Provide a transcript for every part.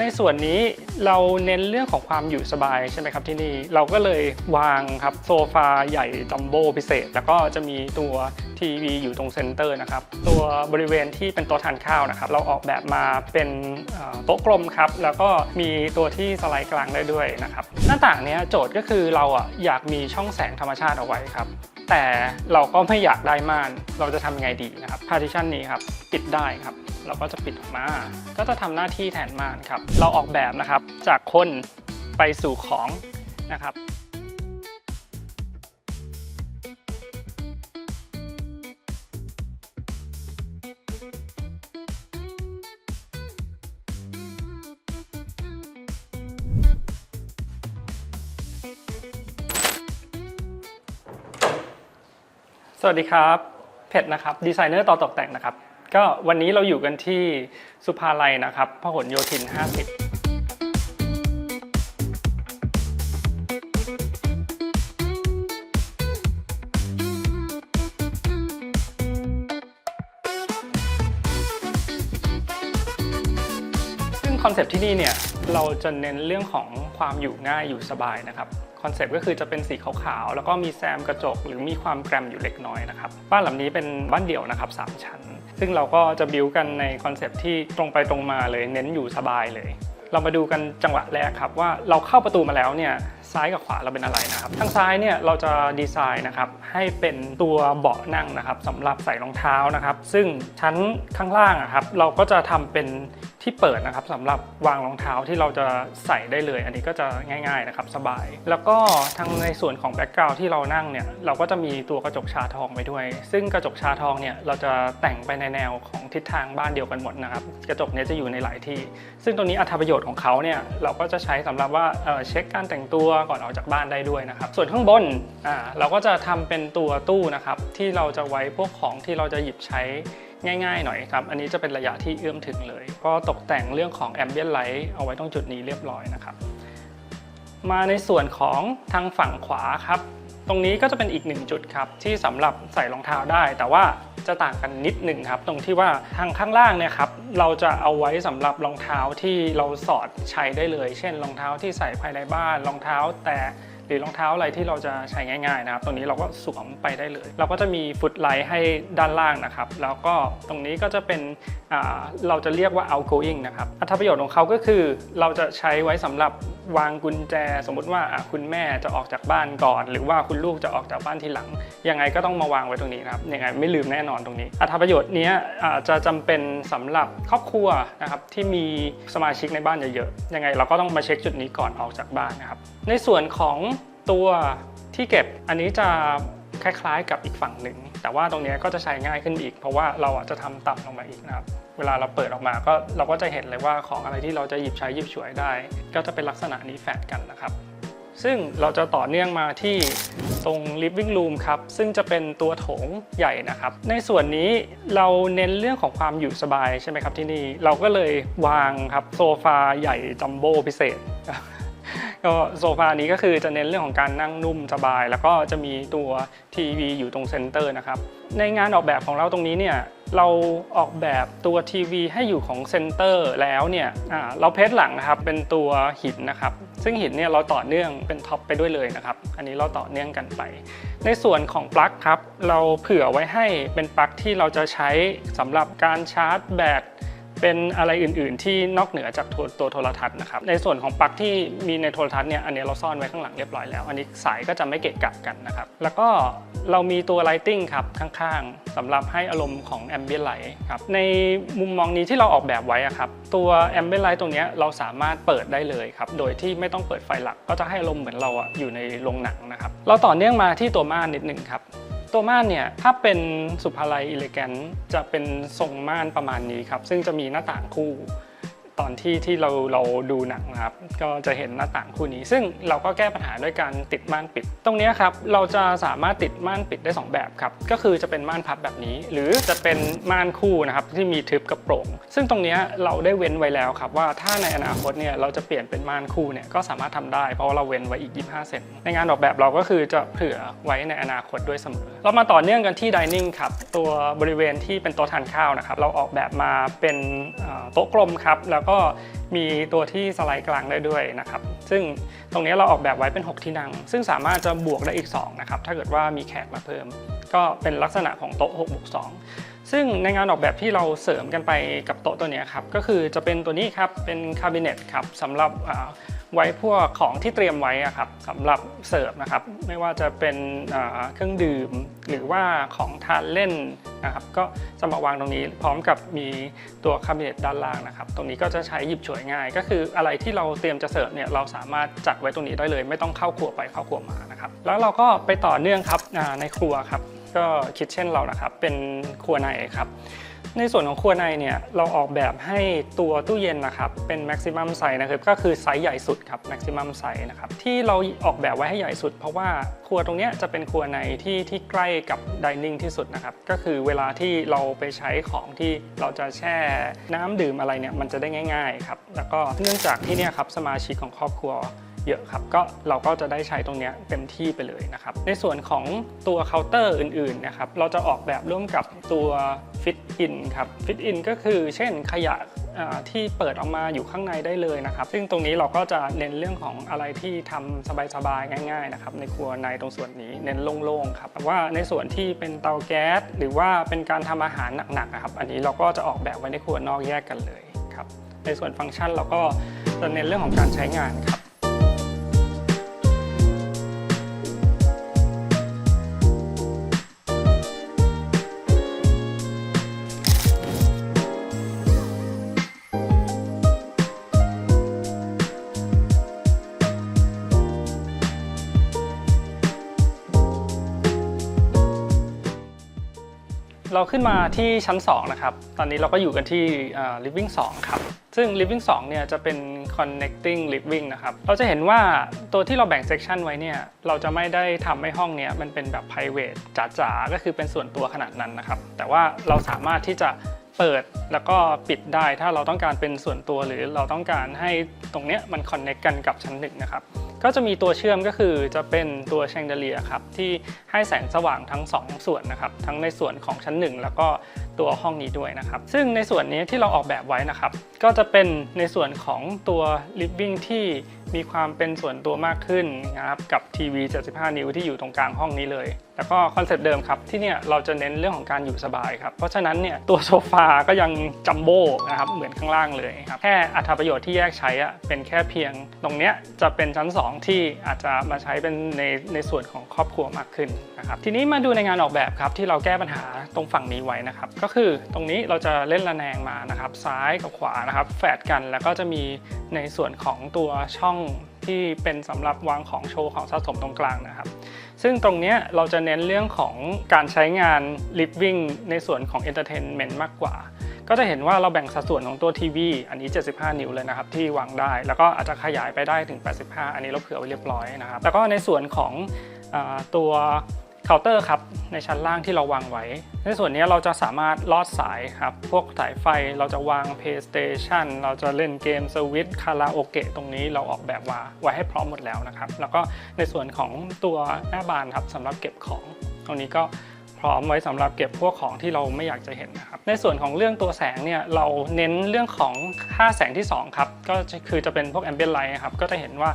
ในส่วนนี้เราเน้นเรื่องของความอยู่สบายใช่ไหมครับที่นี่เราก็เลยวางครับโซฟาใหญ่จัมโบ้พิเศษ แล้วก็จะมีตัวทีวีอยู่ตรงเซนเตอร์นะครับตัวบริเวณที่เป็นโต๊ะทานข้าวนะครับเราออกแบบมาเป็นโต๊ะกลมครับแล้วก็มีตัวที่สไลด์กลางได้ด้วยนะครับหน้าต่างเนี้ยโจทย์ก็คือเราอะอยากมีช่องแสงธรรมชาติเอาไว้ครับ แต่เราก็ไม่อยากได้ม่าน เราจะทำยังไงดีนะครับ partition นี้ครับปิดได้ครับ เราก็จะปิดออกมา ก็จะทำหน้าที่แทนม่านครับ เราออกแบบนะครับจากคนไปสู่ของนะครับ วัสดีครับเพชรนะครับดีไซเนอร์ต่อตกแต่งนะครับ ก็วันนี้เราอยู่กันที่สุภาลัยนะครับพหลโยธิน 50ซึ่งคอนเซปต์ที่นี่เนี่ยเราจะเน้นเรื่องของความอยู่ง่ายอยู่สบายนะครับ คอนเซปต์ก็คือจะเป็นสีขาวๆ แล้วก็มีแซมกระจกหรือมีความแกรมอยู่เล็กน้อยนะครับ บ้านหลังนี้เป็นบ้านเดี่ยวนะครับสามชั้น ซึ่งเราก็จะบิวกันในคอนเซปต์ที่ตรงไปตรงมาเลยเน้นอยู่สบายเลย เรามาดูกันจังหวะแรกครับว่าเราเข้าประตูมาแล้วเนี่ยซ้ายกับขวาเราเป็นอะไรนะครับ ทางซ้ายเนี่ยเราจะดีไซน์นะครับให้เป็นตัวเบาะนั่งนะครับสำหรับใส่รองเท้านะครับ ซึ่งชั้นข้างล่างอะครับเราก็จะทำเป็น ที่เปิดนะครับสำหรับวางรองเท้าที่เราจะใส่ได้เลย อันนี้ก็จะง่ายๆนะครับสบาย แล้วก็ทางในส่วนของแบ็กกราวด์ที่เรานั่งเนี่ยเราก็จะมีตัวกระจกชาทองไปด้วย ซึ่งกระจกชาทองเนี่ยเราจะแต่งไปในแนวของทิศทางบ้านเดียวกันหมดนะครับกระจกเนี้จะอยู่ในหลายที่ ซึ่งตรงนี้อัตประโยชน์ของเขาเนี่ยเราก็จะใช้สำหรับว่าเเช็คการแต่งตัวก่อนออกจากบ้านได้ด้วยนะครับส่วนข้างบนอ่าเราก็จะทำเป็นตัวตู้นะครับที่เราจะไว้พวกของที่เราจะหยิบใช้ ง่ายๆหน่อยครับ อันนี้จะเป็นระยะที่เอื้อมถึงเลย ก็ตกแต่งเรื่องของ ambient light เอาไว้ตรงจุดนี้เรียบร้อยนะครับ มาในส่วนของทางฝั่งขวาครับ ตรงนี้ก็จะเป็นอีกหนึ่งจุดครับ ที่สำหรับใส่รองเท้าได้ แต่ว่าจะต่างกันนิดหนึ่งครับ ตรงที่ว่าทางข้างล่างเนี่ยครับเราจะเอาไว้สำหรับรองเท้าที่เราสอดใช้ได้เลย เช่น รองเท้าที่ใส่ภายในบ้านรองเท้าแต่ หรือรองเท้าอะไรที่เราจะใช้ง่ายๆนะครับ ตรงนี้เราก็สวมไปได้เลย เราก็จะมีฟุตไลท์ให้ด้านล่างนะครับ แล้วก็ตรงนี้ก็จะเป็นเราจะเรียกว่า outgoing นะครับอัตประโยชน์ของเขาก็คือ เราจะใช้ไว้สำหรับวางกุญแจ สมมุติว่าคุณแม่จะออกจากบ้านก่อน หรือว่าคุณลูกจะออกจากบ้านทีหลัง ยังไงก็ต้องมาวางไว้ตรงนี้นะครับยังไงไม่ลืมแน่นอนตรงนี้ อัตประโยชน์เนี้ยจะจำเป็นสำหรับครอบครัวนะครับที่มีสมาชิกในบ้านเยอะๆยังไงเราก็ต้องมาเช็คจุดนี้ก่อนออกจากบ้านนะครับในส่วนของ ตัวที่เก็บอันนี้จะคล้ายๆ กับอีกฝั่งหนึ่ง แต่ว่าตรงนี้ก็จะใช้ง่ายขึ้นอีก เพราะว่าเราอะจะทำต่ำลงมาอีกนะครับ เวลาเราเปิดออกมาก็เราก็จะเห็นเลยว่าของอะไรที่เราจะหยิบใช้หยิบฉวยได้ ก็จะเป็นลักษณะนี้แฝดกันนะครับ ซึ่งเราจะต่อเนื่องมาที่ตรง living room ครับ ซึ่งจะเป็นตัวโถงใหญ่นะครับ ในส่วนนี้เราเน้นเรื่องของความอยู่สบายใช่ไหมครับที่นี่ เราก็เลยวางครับโซฟาใหญ่จัมโบ้พิเศษ ก็โซฟานี้ก็คือจะเน้นเรื่องของการนั่งนุ่มสบาย แล้วก็จะมีตัวทีวีอยู่ตรงเซนเตอร์นะครับในงานออกแบบของเราตรงนี้เนี่ยเราออกแบบตัวทีวีให้อยู่ของเซนเตอร์แล้วเนี่ยเราเพชรหลังนะครับเป็นตัวหินนะครับ ซึ่งหินเนี่ยเราต่อเนื่องเป็นท็อปไปด้วยเลยนะครับ อันนี้เราต่อเนื่องกันไป ในส่วนของปลั๊กครับ เราเผื่อไว้ให้เป็นปลั๊กที่เราจะใช้สำหรับการชาร์จแบต เป็นอะไรอื่น ๆ ที่นอกเหนือจากตัวตวโทรทัศน์นะครับในส่วนของปลั๊กที่มีในโทรทัศน์เนี่ยอันนี้เราซ่อนไว้ข้างหลังเรียบร้อยแล้ว อันนี้สายก็จะไม่เกะกะกันนะครับแล้วก็เรามีตัว lighting ครับข้างๆสำหรับให้อารมณ์ของ ambient light ครับในมุมมองนี้ที่เราออกแบบไว้อะครับตัว ambient light ตรงนี้เราสามารถเปิดได้เลยครับโดยที่ไม่ต้องเปิดไฟหลักก็จะให้อารมณ์เหมือนเราอะอยู่ในโรงหนังนะครับเราต่อเนื่องมาที่ตัวม่านนิดหนึ่งครับ ตัวม่านเนี่ยถ้าเป็นสุภาลัยอิเลแกนจะเป็นทรงม่านประมาณนี้ครับซึ่งจะมีหน้าต่างคู่ ตอนที่ที่เราเราดูหนังนะครับก็จะเห็นหน้าต่างคู่นี้ ซึ่งเราก็แก้ปัญหาด้วยการติดม่านปิด ตรงนี้ครับเราจะสามารถติดม่านปิดได้สองแบบครับก็คือจะเป็นม่านพับแบบนี้ หรือจะเป็นม่านคู่นะครับที่มีทึบกับโปรงซึ่งตรงนี้เราได้เว้นไว้แล้วครับว่าถ้าในอนาคตเนี่ยเราจะเปลี่ยนเป็นม่านคู่เนี่ยก็สามารถทำได้ เพราะาเราเว้นไว้อีก 25 เซนในงานออกแบบเราก็คือจะเผื่อไว้ในอนาคตด้วยเสมอ เรามาต่อเนื่องกันที่ dining ครับตัวบริเวณที่เป็นโต๊ะทานข้าวนะครับเราออกแบบมาเป็นโต๊ะกลมครับแล้วก็มีตัวที่สไลด์กลางได้ด้วยนะครับ ซึ่งตรงนี้เราออกแบบไว้เป็น 6 ที่นั่ง ซึ่งสามารถจะบวกได้อีก 2 นะครับ ถ้าเกิดว่ามีแขกมาเพิ่ม ก็เป็นลักษณะของโต๊ะ6บวก2ซึ่งในงานออกแบบที่เราเสริมกันไปกับโต๊ะตัวนี้ครับ ก็คือจะเป็นตัวนี้ครับ เป็นคาบิเนตครับสำหรับ ไว้พวกของที่เตรียมไว้ครับสำหรับเสิร์ฟนะครับ ไม่ว่าจะเป็นเครื่องดื่ม หรือว่าของทานเล่นนะครับ ก็จะมาวางตรงนี้พร้อมกับมีตัวคาบิเนตด้านล่างนะครับ ตรงนี้ก็จะใช้หยิบฉวยง่าย ก็คืออะไรที่เราเตรียมจะเสิร์ฟเนี่ยเราสามารถจัดไว้ตรงนี้ได้เลย ไม่ต้องเข้าครัวไปเข้าครัวมานะครับ แล้วเราก็ไปต่อเนื่องครับในครัวครับ ก็คิดเช่นเรานะครับ เป็นครัวในครับ ในส่วนของครัวในเนี่ยเราออกแบบให้ตัวตู้เย็นนะครับเป็น maximum size นะครับก็คือไซส์ใหญ่สุดครับ maximum size นะครับที่เราออกแบบไว้ให้ใหญ่สุด เพราะว่าครัวตรงเนี้ยจะเป็นครัวในที่ที่ใกล้กับ dining ที่สุดนะครับก็คือเวลาที่เราไปใช้ของที่เราจะแช่น้ำดื่มอะไรเนี่ยมันจะได้ง่ายๆครับแล้วก็เนื่องจากที่เนี่ยครับสมาชิกของครอบครัว เยอะครับก็เราก็จะได้ใช้ตรงนี้เต็มที่ไปเลยนะครับ ในส่วนของตัวเคาน์เตอร์อื่นๆนะครับเราจะออกแบบร่วมกับตัวฟิตอินครับฟิตอินก็คือเช่นขยะที่เปิดออกมาอยู่ข้างในได้เลยนะครับ ซึ่งตรงนี้เราก็จะเน้นเรื่องของอะไรที่ทำสบายๆ ง่ายๆนะครับในครัวในตรงส่วนนี้เน้นโล่งๆครับแต่ว่าในส่วนที่เป็นเตาแก๊สหรือว่าเป็นการทำอาหารหนักๆนะครับอันนี้เราก็จะออกแบบไว้ในครัวนอกแยกกันเลยครับในส่วนฟังก์ชันเราก็จะเน้นเรื่องของการใช้งานครับ เราขึ้นมาที่ชั้น 2 นะครับ ตอนนี้เราก็อยู่กันที่ living 2 ครับ ซึ่ง living 2 เนี่ยจะเป็น connecting living นะครับ เราจะเห็นว่าตัวที่เราแบ่ง section ไว้เนี่ย เราจะไม่ได้ทำให้ห้องเนี้ยมันเป็นแบบ private จ๋าๆ ก็คือเป็นส่วนตัวขนาดนั้นนะครับ แต่ว่าเราสามารถที่จะเปิดแล้วก็ปิดได้ถ้าเราต้องการเป็นส่วนตัวหรือเราต้องการให้ตรงเนี้ยมัน connect กันกับชั้นหนึ่งนะครับ ก็จะมีตัวเชื่อมก็คือจะเป็นตัวแชงเดเลียครับที่ให้แสงสว่างทั้ง 2 ส่วนนะครับ ทั้งในส่วนของชั้น 1 แล้วก็ ตัวห้องนี้ด้วยนะครับ ซึ่งในส่วนนี้ที่เราออกแบบไว้นะครับ ก็จะเป็นในส่วนของตัว living ที่มีความเป็นส่วนตัวมากขึ้นนะครับกับทีวี 75 นิ้วที่อยู่ตรงกลางห้องนี้เลย แล้วก็คอนเซปต์เดิมครับที่เนี่ยเราจะเน้นเรื่องของการอยู่สบายครับ เพราะฉะนั้นเนี่ยตัวโซฟาก็ยังจัมโบ้นะครับเหมือนข้างล่างเลยครับแค่อัตราประโยชน์ที่แยกใช้อะเป็นแค่เพียง ตรงเนี้ยจะเป็นชั้น 2 ที่อาจจะมาใช้เป็นในในส่วนของครอบครัวมากขึ้นนะครับทีนี้มาดูในงานออกแบบครับที่เราแก้ปัญหาตรงฝั่งนี้ไว้นะครับก็็คือตรงนี้เราจะเล่นระแนงมานะครับ ซ้ายกับขวานะครับแฝดกันแล้วก็จะมีในส่วนของตัวช่องที่เป็นสำหรับวางของโชว์ของสะสมตรงกลางนะครับ ซึ่งตรงเนี้ยเราจะเน้นเรื่องของการใช้งาน living ในส่วนของ entertainment มากกว่า ก็จะเห็นว่าเราแบ่งสัดส่วนของตัวทีวีอันนี้ 75 นิ้วเลยนะครับที่วางได้ แล้วก็อาจจะขยายไปได้ถึง 85 อันนี้เราเผื่อไว้เรียบร้อยนะครับ แล้วก็ในส่วนของอตัว เคาน์เตอร์ครับในชั้นล่างที่เราวางไว้ ในส่วนนี้เราจะสามารถลอดสายครับ พวกสายไฟเราจะวาง PlayStation เราจะเล่นเกมสวิตคาราโอเกะตรงนี้เราออกแบบมาไว้ให้พร้อมหมดแล้วนะครับ แล้วก็ในส่วนของตัวหน้าบานครับสำหรับเก็บของ ตรงนี้ก็พร้อมไว้สำหรับเก็บพวกของที่เราไม่อยากจะเห็นนะครับ ในส่วนของเรื่องตัวแสงเนี่ยเราเน้นเรื่องของค่าแสงที่ 2 ครับ ก็คือจะเป็นพวก ambient light ครับ ก็จะเห็นว่า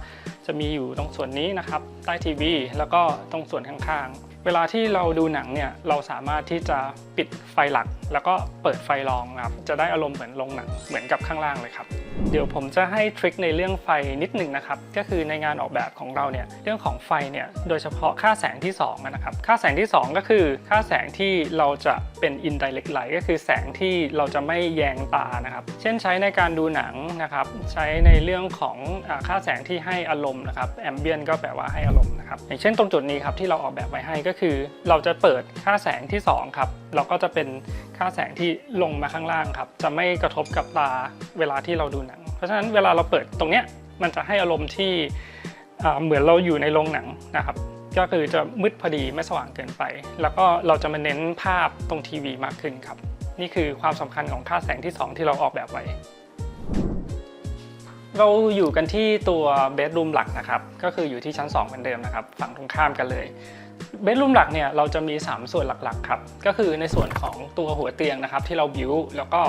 จะมีอยู่ตรงส่วนนี้นะครับ ใต้ทีวี แล้วก็ตรงส่วนข้างๆ เวลาที่เราดูหนังเนี่ยเราสามารถที่จะปิดไฟหลัก แล้วก็เปิดไฟรองครับจะได้อารมณ์เหมือนลงหนังเหมือนกับข้างล่างเลยครับเดี๋ยวผมจะให้ทริคในเรื่องไฟนิดหนึ่งนะครับก็คือในงานออกแบบของเราเนี่ยเรื่องของไฟเนี่ยโดยเฉพาะค่าแสงที่2อะนะครับค่าแสงที่ 2 ก็คือค่าแสงที่เราจะ เป็น indirect light ก็คือแสงที่เราจะไม่แยงตานะครับ เช่นใช้ในการดูหนังนะครับ ใช้ในเรื่องของอค่าแสงที่ให้อารมณ์นะครับ ambient ก็แปลว่าให้อารมณ์นะครับ อย่างเช่นตรงจุดนี้ครับที่เราออกแบบไว้ให้ก็คือ เราจะเปิดค่าแสงที่2ครับเราก็จะเป็นค่าแสงที่ลงมาข้างล่างครับ จะไม่กระทบกับตาเวลาที่เราดูหนัง เพราะฉะนั้นเวลาเราเปิดตรงเนี้ยมันจะให้อารมณ์ที่เหมือนเราอยู่ในโรงหนังนะครับ ก็คือจะมืดพอดีไม่สว่างเกินไป แล้วก็เราจะมาเน้นภาพตรงทีวีมากขึ้นครับ นี่คือความสำคัญของค่าแสงที่ 2 ที่เราออกแบบไว้ เราอยู่กันที่ตัวเบดรูมหลักนะครับ ก็คืออยู่ที่ชั้น 2 เหมือนเดิมนะครับ ฝั่งตรงข้ามกันเลย เบดรูมหลักเนี่ยเราจะมี 3 ส่วนหลักๆครับก็คือในส่วนของตัวหัวเตียงนะครับ ที่เราบิวแล้วก็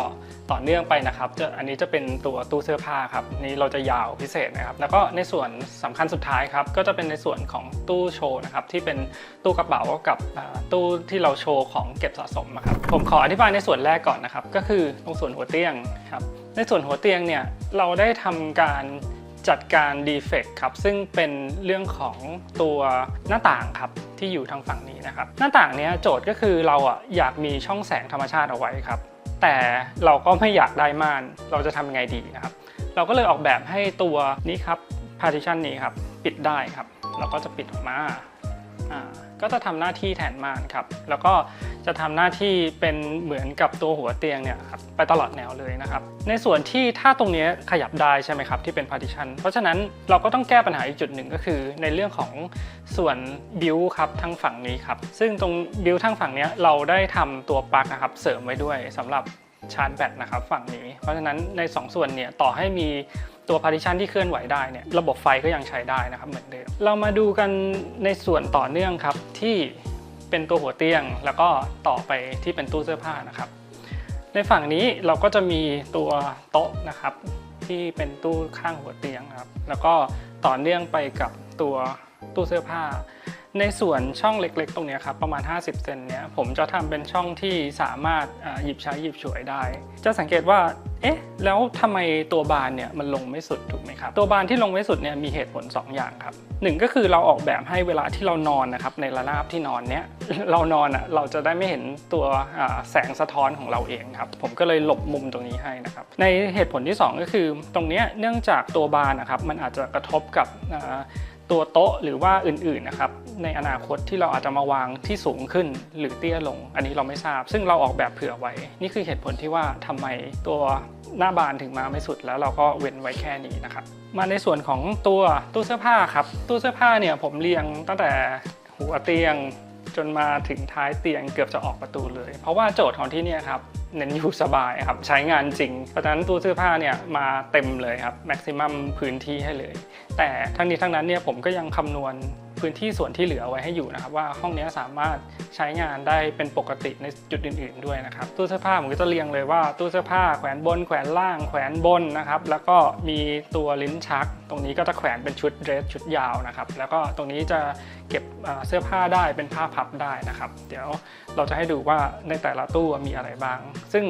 ต่อเนื่องไปนะครับจะอันนี้จะเป็นตัวตู้เสื้อผ้าครับนี่เราจะยาวพิเศษนะครับ แล้วก็ในส่วนสำคัญสุดท้ายครับก็จะเป็นในส่วนของตู้โชว์นะครับที่เป็นตู้กระเป๋ากับตู้ที่เราโชว์ของเก็บสะสมนะครับผมขออธิบายในส่วนแรกก่อนนะครับ ก็คือตรงส่วนหัวเตียงครับในส่วนหัวเตียงเนี่ยเราได้ทำการ จัดการดีเฟกครับซึ่งเป็นเรื่องของตัวหน้าต่างครับที่อยู่ทางฝั่งนี้นะครับหน้าต่างเนี้ยโจทย์ก็คือเราอะอยากมีช่องแสงธรรมชาติเอาไว้ครับแต่เราก็ไม่อยากได้ม่านเราจะทำยังไงดีนะครับเราก็เลยออกแบบให้ตัวนี้ครับ partition นี้ครับปิดได้ครับ เราก็จะปิดออกมาอ่า ก็จะทำหน้าที่แทนม่านครับ แล้วก็จะทำหน้าที่เป็นเหมือนกับตัวหัวเตียงเนี่ยครับไปตลอดแนวเลยนะครับ ในส่วนที่ถ้าตรงเนี้ยขยับได้ใช่ไหมครับที่เป็น partition เพราะฉะนั้นเราก็ต้องแก้ปัญหาอีกจุดหนึ่งก็คือ ในเรื่องของส่วนบิวครับทางฝั่งนี้ครับ ซึ่งตรงบิวทางฝั่งเนี้ยเราได้ทำตัวปลั๊กนะครับเสริมไว้ด้วยสำหรับชาร์จแบตนะครับฝั่งนี้ เพราะฉะนั้นใน 2 ส่วนเนี่ยต่อให้มี ตัว partition ที่เคลื่อนไหวได้เนี่ยระบบไฟก็ยังใช้ได้นะครับเหมือนเดิม เรามาดูกันในส่วนต่อเนื่องครับที่เป็นตัวหัวเตียง แล้วก็ต่อไปที่เป็นตู้เสื้อผ้านะครับ ในฝั่งนี้เราก็จะมีตัวโต๊ะนะครับที่เป็นตู้ข้างหัวเตียงครับ แล้วก็ต่อเนื่องไปกับตัวตู้เสื้อผ้า ในส่วนช่องเล็กๆ ตรงนี้ครับประมาณ 50 เซนเนี้ยผมจะทำเป็นช่องที่สามารถหยิบใช้หยิบฉวยได้ จะสังเกตว่า เอ๊ะ แล้วทำไมตัวบานเนี่ยมันลงไม่สุดถูกไหมครับ ตัวบานที่ลงไม่สุดเนี่ยมีเหตุผล 2 อย่างครับหนึ่งก็คือเราออกแบบให้เวลาที่เรานอนนะครับในระนาบที่นอนเนี้ยเรานอนอะเราจะได้ไม่เห็นตัวแสงสะท้อนของเราเองครับผมก็เลยหลบมุมตรงนี้ให้นะครับในเหตุผลที่ 2 ก็คือตรงเนี้ยเนื่องจากตัวบานนะครับมันอาจจะกระทบกับ ตัวโต๊ะหรือว่าอื่นๆนะครับในอนาคตที่เราอาจจะมาวางที่สูงขึ้นหรือเตี้ยลง อันนี้เราไม่ทราบ ซึ่งเราออกแบบเผื่อไว้ นี่คือเหตุผลที่ว่าทำไมตัวหน้าบานถึงมาไม่สุดแล้วเราก็เว้นไว้แค่นี้นะครับ มาในส่วนของตัวตู้เสื้อผ้าครับ ตู้เสื้อผ้าเนี่ยผมเรียงตั้งแต่หัวเตียง จนมาถึงท้ายเตียงเกือบจะออกประตูเลย เพราะว่าโจทย์ของที่นี่ครับเน้นอยู่สบายครับใช้งานจริง เพราะฉะนั้นตู้เสื้อผ้าเนี่ยมาเต็มเลยครับแม็กซิมัมพื้นที่ให้เลย แต่ทั้งนี้ทั้งนั้นเนี่ยผมก็ยังคำนวณ พื้นที่ส่วนที่เหลือไว้ให้อยู่นะครับว่าห้องนี้สามารถใช้งานได้เป็นปกติในจุดอื่น ๆ ด้วยนะครับตู้เสื้อผ้าผมก็จะเรียงเลยว่าตู้เสื้อผ้าแขวนบนแขวนล่างแขวนบนนะครับแล้วก็มีตัวลิ้นชัก ตรงนี้ก็จะแขวนเป็นชุดเดรสชุดยาวนะครับแล้วก็ตรงนี้จะเก็บเอ่อเสื้อผ้าได้เป็นผ้าพับได้นะครับ เดี๋ยวเราจะให้ดูว่าในแต่ละตู้มีอะไรบ้าง ซึ่ง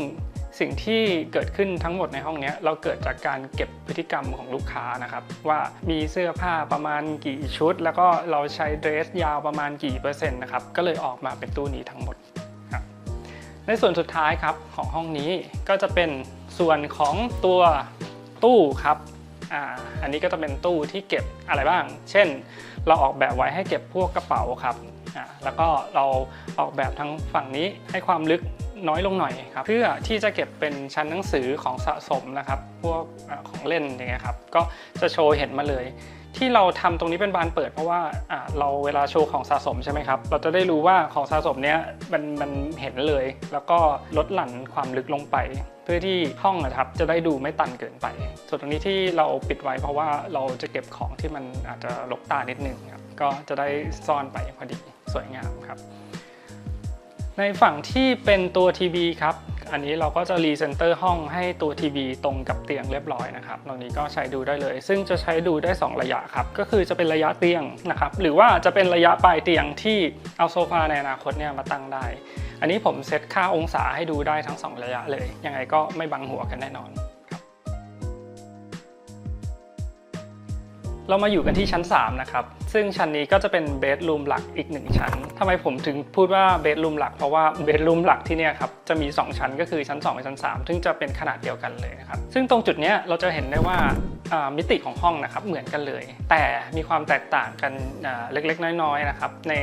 สิ่งที่เกิดขึ้นทั้งหมดในห้องนี้เราเกิดจากการเก็บพฤติกรรมของลูกค้านะครับว่ามีเสื้อผ้าประมาณกี่ชุด แล้วก็เราใช้เดรสยาวประมาณกี่เปอร์เซ็นต์นะครับก็เลยออกมาเป็นตู้นี้ทั้งหมดครับในส่วนสุดท้ายครับของห้องนี้ก็จะเป็นส่วนของตัวตู้ครับอ่าอันนี้ก็จะเป็นตู้ที่เก็บอะไรบ้าง เช่น เราออกแบบไว้ให้เก็บพวกกระเป๋าครับอ่าแล้วก็เราออกแบบทั้งฝั่งนี้ให้ความลึก น้อยลงหน่อยครับเพื่อที่จะเก็บเป็นชั้นหนังสือของสะสมนะครับ พวกของเล่นอย่างเงี้ยครับก็จะโชว์เห็นมาเลย ที่เราทำตรงนี้เป็นบานเปิดเพราะว่าอ่าเราเวลาโชว์ของสะสมใช่ไหมครับเราจะได้รู้ว่าของสะสมเนี้ยมันมันเห็นเลย แล้วก็ลดหลั่นความลึกลงไป เพื่อที่ห้องนะครับจะได้ดูไม่ตันเกินไป ส่วนตรงนี้ที่เราปิดไว้เพราะว่าเราจะเก็บของที่มันอาจจะลกตานิดนึงครับก็จะได้ซ่อนไปพอดีสวยงามครับ ในฝั่งที่เป็นตัวทีวีครับ อันนี้เราก็จะรีเซนเตอร์ห้องให้ตัวทีวีตรงกับเตียงเรียบร้อยนะครับตรงนี้ก็ใช้ดูได้เลย ซึ่งจะใช้ดูได้ 2 ระยะครับ ก็คือจะเป็นระยะเตียงนะครับ หรือว่าจะเป็นระยะปลายเตียงที่เอาโซฟาในอนาคตเนี่ยมาตั้งได้ อันนี้ผมเซตค่าองศาให้ดูได้ทั้ง 2 ระยะเลย ยังไงก็ไม่บังหัวกันแน่นอน เรามาอยู่กันที่ชั้น 3 นะครับ ซึ่งชั้นนี้ก็จะเป็นเบดรูมหลักอีก 1 ชั้นทำไมผมถึงพูดว่าเบดรูมหลักเพราะว่าเบดรูมหลักที่เนี่ยครับจะมี 2 ชั้นก็คือชั้น2กับชั้น 3 ซึ่งจะเป็นขนาดเดียวกันเลยนะครับ ซึ่งตรงจุดเนี้ยเราจะเห็นได้ว่า มิติของห้องนะครับเหมือนกันเลย แต่มีความแตกต่างกันเล็กๆ น้อยๆนะครับใน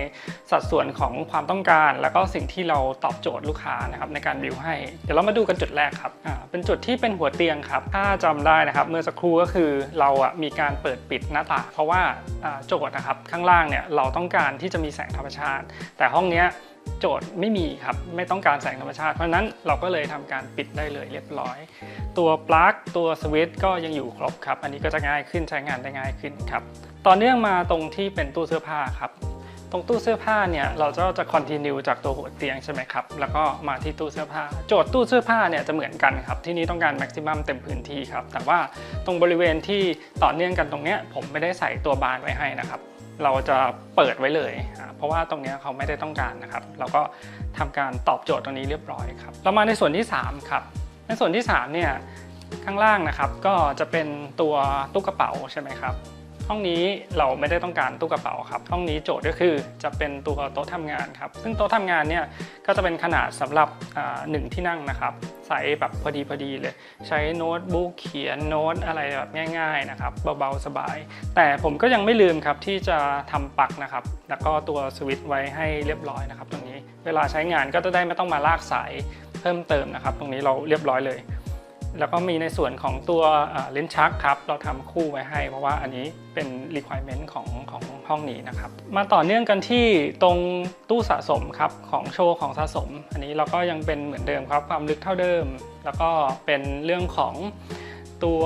สัดส่วนของความต้องการ แล้วก็สิ่งที่เราตอบโจทย์ลูกค้านะครับในการบิวให้ เดี๋ยวเรามาดูกันจุดแรกครับเป็นจุดที่เป็นหัวเตียงครับถ้าจำได้นะครับเมื่อสักครู่ก็คือเราอะมีการเปิดปิดหน้าต่างเพราะว่าโจทย์นะครับข้างล่างเนี่ยเราต้องการที่จะมีแสงธรรมชาติ แต่ห้องเนี้ย โจทย์ไม่มีครับ ไม่ต้องการแสงธรรมชาติ เพราะนั้นเราก็เลยทำการปิดได้เลยเรียบร้อย ตัวปลั๊กตัวสวิตช์ก็ยังอยู่ครบครับ อันนี้ก็จะง่ายขึ้นใช้งานได้ง่ายขึ้นครับ ต่อเนื่องมาตรงที่เป็นตู้เสื้อผ้าครับ ตรงตู้เสื้อผ้าเนี่ยเราจะจะคอนติเนียจากตัวหัวเตียงใช่ไหมครับ แล้วก็มาที่ตู้เสื้อผ้า โจทย์ตู้เสื้อผ้าเนี่ยจะเหมือนกันครับ ที่นี่ต้องการแม็กซิมัมเต็มพื้นที่ครับ แต่ว่าตรงบริเวณที่ต่อเนื่องกันตรงเนี้ยผมไม่ได้ใส่ตัวบานไว้ให้นะครับ เราจะเปิดไว้เลย เพราะว่าตรงนี้เขาไม่ได้ต้องการนะครับ เราก็ทำการตอบโจทย์ตรงนี้เรียบร้อยครับเรามาในส่วนที่ 3 ครับ ในส่วนที่ 3 เนี่ยข้างล่างนะครับก็จะเป็นตัวตู้กระเป๋าใช่ไหมครับ ห้องนี้เราไม่ได้ต้องการตู้กระเป๋าครับ ห้องนี้โจทย์ก็คือจะเป็นตัวโต๊ะทำงานครับ ซึ่งโต๊ะทำงานเนี่ยก็จะเป็นขนาดสำหรับหนึ่งที่นั่งนะครับใส่แบบพอดีพอดีเลย ใช้โน้ตบุ๊กเขียนโน้ตอะไรแบบง่าย ๆนะครับเบาๆสบาย แต่ผมก็ยังไม่ลืมครับที่จะทำปลั๊กนะครับ แล้วก็ตัวสวิตช์ไว้ให้เรียบร้อยนะครับตรงนี้ เวลาใช้งานก็จะได้ไม่ต้องมาลากสายเพิ่มเติมนะครับ ตรงนี้เราเรียบร้อยเลย แล้วก็มีในส่วนของตัวอ่าลิ้นชักครับ เราทำคู่ไว้ให้ เพราะว่าอันนี้เป็น requirement ของของห้องนี้นะครับ มาต่อเนื่องกันที่ตรงตู้สะสมครับของโชว์ของสะสม อันนี้เราก็ยังเป็นเหมือนเดิมครับ ความลึกเท่าเดิม แล้วก็เป็นเรื่องของตัว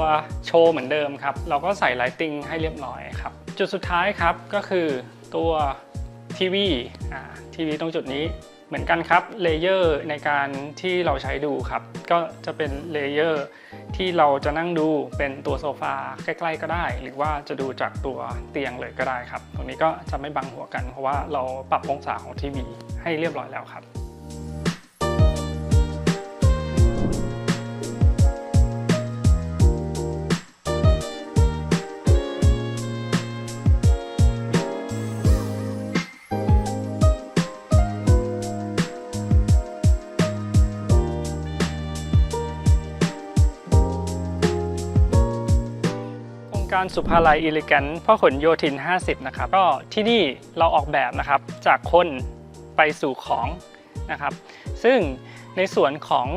โชว์เหมือนเดิมครับ เราก็ใส่ไลติงให้เรียบร้อยครับ จุดสุดท้ายครับก็คือตัวทีวีอ่าทีวีตรงจุดนี้ เหมือนกันครับเลเยอร์ในการที่เราใช้ดูครับ ก็จะเป็นเลเยอร์ที่เราจะนั่งดูเป็นตัวโซฟาใกล้ ๆ ก็ได้ หรือว่าจะดูจากตัวเตียงเลยก็ได้ครับ ตรงนี้ก็จะไม่บังหัวกันเพราะว่าเราปรับองศาของทีวีให้เรียบร้อยแล้วครับารสุภาลัยอิลิแกนพ่อขนโยธิน 50 นะครับ ก็ที่นี่เราออกแบบนะครับจากคนไปสู่ของนะครับ ซึ่งในส่วนของ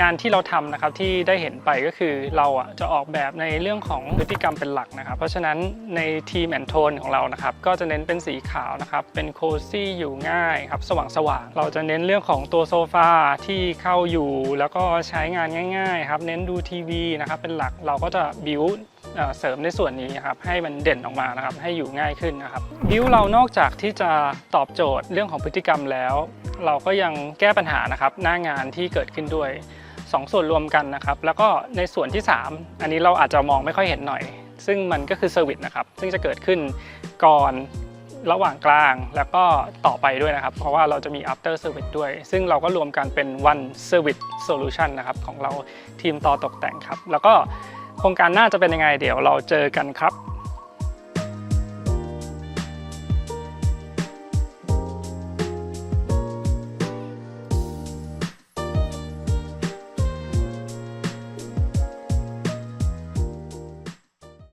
งานที่เราทำนะครับที่ได้เห็นไปก็คือเราอะจะออกแบบในเรื่องของพฤติกรรมเป็นหลักนะครับ เพราะฉะนั้นในทีมแอนโทนของเรานะครับ ก็จะเน้นเป็นสีขาวนะครับ เป็นโคซี่อยู่ง่ายครับ สว่างสว่างเราจะเน้นเรื่องของตัวโซฟาที่เข้าอยู่ แล้วก็ใช้งานง่าย ๆ ครับ เน้นดูทีวีนะครับเป็นหลักเราก็จะบิว เสริมในส่วนนี้ครับให้มันเด่นออกมานะครับให้อยู่ง่ายขึ้นนะครับบิวเรานอกจากที่จะตอบโจทย์เรื่องของพฤติกรรมแล้ว เราก็ยังแก้ปัญหานะครับหน้างานที่เกิดขึ้นด้วย2ส่วนรวมกันนะครับ แล้วก็ในส่วนที่ 3 อันนี้เราอาจจะมองไม่ค่อยเห็นหน่อย ซึ่งมันก็คือเซอร์วิสนะครับซึ่งจะเกิดขึ้นก่อนระหว่างกลางแล้วก็ต่อไปด้วยนะครับ เพราะว่าเราจะมี after service ด้วย ซึ่งเราก็รวมกันเป็น one service solution นะครับ ของเราทีมต่อตกแต่งครับ แล้วก็ โครงการหน้าจะเป็นยังไงเดี๋ยวเราเจอกันครับ